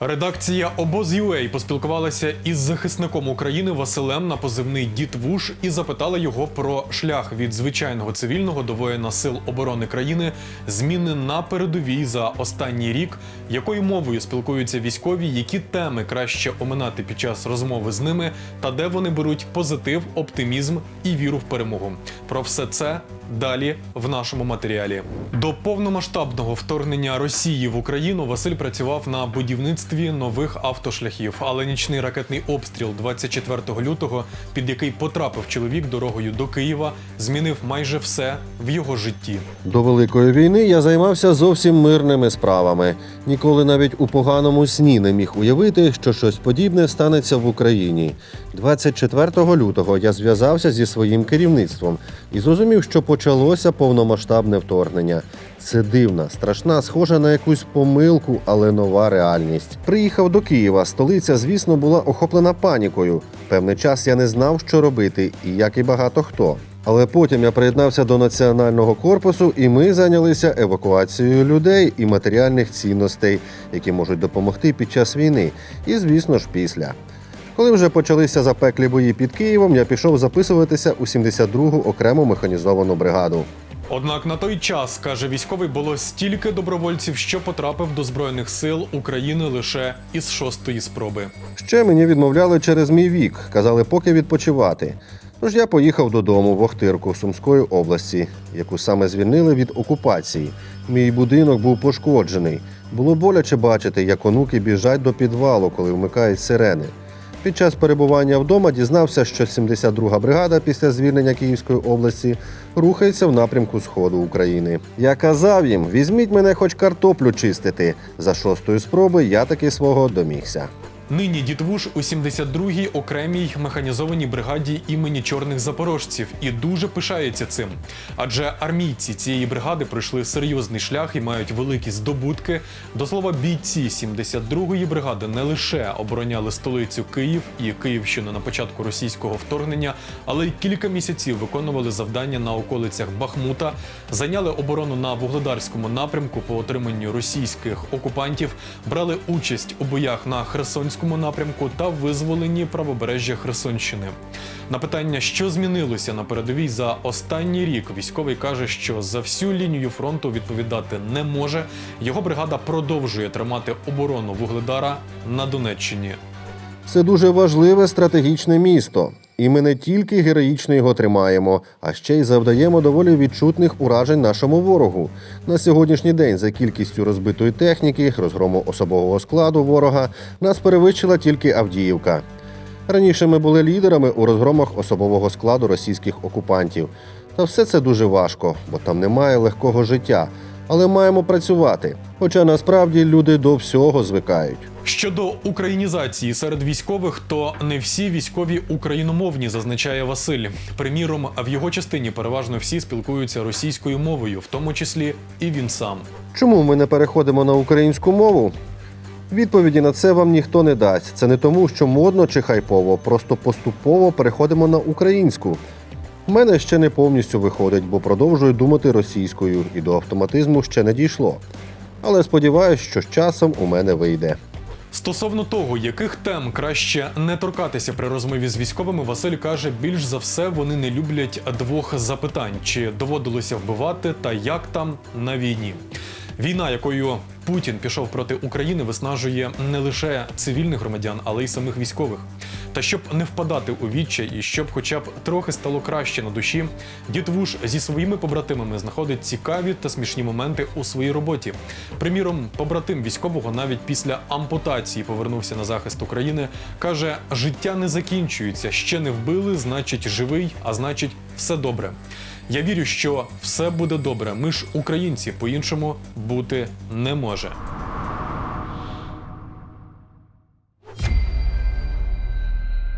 Редакція Обоз.UA поспілкувалася із захисником України Василем на позивний Дід Вуш і запитала його про шлях від звичайного цивільного до воїна сил оборони країни, зміни на передовій за останній рік, якою мовою спілкуються військові, які теми краще оминати під час розмови з ними, та де вони беруть позитив, оптимізм і віру в перемогу. Про все це далі в нашому матеріалі. До повномасштабного вторгнення Росії в Україну Василь працював на будівництві нових автошляхів, але нічний ракетний обстріл 24 лютого, під який потрапив чоловік дорогою до Києва, змінив майже все в його житті. До Великої війни я займався зовсім мирними справами. Ніколи навіть у поганому сні не міг уявити, що щось подібне станеться в Україні. 24 лютого я зв'язався зі своїм керівництвом і зрозумів, що почалося повномасштабне вторгнення. Це дивна, страшна, схожа на якусь помилку, але нова реальність. Приїхав до Києва. Столиця, звісно, була охоплена панікою. Певний час я не знав, що робити, і як і багато хто. Але потім я приєднався до національного корпусу, і ми зайнялися евакуацією людей і матеріальних цінностей, які можуть допомогти під час війни, і звісно ж після. Коли вже почалися запеклі бої під Києвом, я пішов записуватися у 72-гу окрему механізовану бригаду. Однак на той час, каже військовий, було стільки добровольців, що потрапив до збройних сил України лише із шостої спроби. Ще мені відмовляли через мій вік, казали, поки відпочивати. Тож я поїхав додому в Охтирку Сумської області, яку саме звільнили від окупації. Мій будинок був пошкоджений. Було боляче бачити, як онуки біжать до підвалу, коли вмикають сирени. Під час перебування вдома дізнався, що 72-га бригада після звільнення Київської області рухається в напрямку сходу України. Я казав їм: візьміть мене хоч картоплю чистити. За шостої спроби я таки свого домігся. Нині дітвуш у 72-й окремій механізованій бригаді імені чорних запорожців і дуже пишається цим. Адже армійці цієї бригади пройшли серйозний шлях і мають великі здобутки. До слова, бійці 72-ї бригади не лише обороняли столицю Київ і Київщину на початку російського вторгнення, але й кілька місяців виконували завдання на околицях Бахмута, зайняли оборону на вугледарському напрямку по отриманню російських окупантів, брали участь у боях на Херсонському напрямку та визволенні правобережжя Херсонщини. На питання, що змінилося на передовій за останній рік, військовий каже, що за всю лінію фронту відповідати не може. Його бригада продовжує тримати оборону Вугледара на Донеччині. Це дуже важливе стратегічне місто. І ми не тільки героїчно його тримаємо, а ще й завдаємо доволі відчутних уражень нашому ворогу. На сьогоднішній день за кількістю розбитої техніки, розгрому особового складу ворога нас перевищила тільки Авдіївка. Раніше ми були лідерами у розгромах особового складу російських окупантів. Та все це дуже важко, бо там немає легкого життя. Але маємо працювати. Хоча насправді люди до всього звикають. Щодо українізації серед військових, то не всі військові україномовні, зазначає Василь. Приміром, в його частині переважно всі спілкуються російською мовою, в тому числі і він сам. Чому ми не переходимо на українську мову? Відповіді на це вам ніхто не дасть. Це не тому, що модно чи хайпово, просто поступово переходимо на українську. У мене ще не повністю виходить, бо продовжую думати російською і до автоматизму ще не дійшло. Але сподіваюся, що з часом у мене вийде. Стосовно того, яких тем краще не торкатися при розмові з військовими, Василь каже, більш за все вони не люблять двох запитань: чи доводилося вбивати та як там на війні. Війна, якою Путін пішов проти України, виснажує не лише цивільних громадян, але й самих військових. Та щоб не впадати у відчай і щоб, хоча б трохи стало краще на душі, дід Вуш зі своїми побратимами знаходить цікаві та смішні моменти у своїй роботі. Приміром, побратим військового навіть після ампутації повернувся на захист України. каже: життя не закінчується, ще не вбили, значить живий, а значить, все добре. Я вірю, що все буде добре. Ми ж українці, по-іншому бути не може.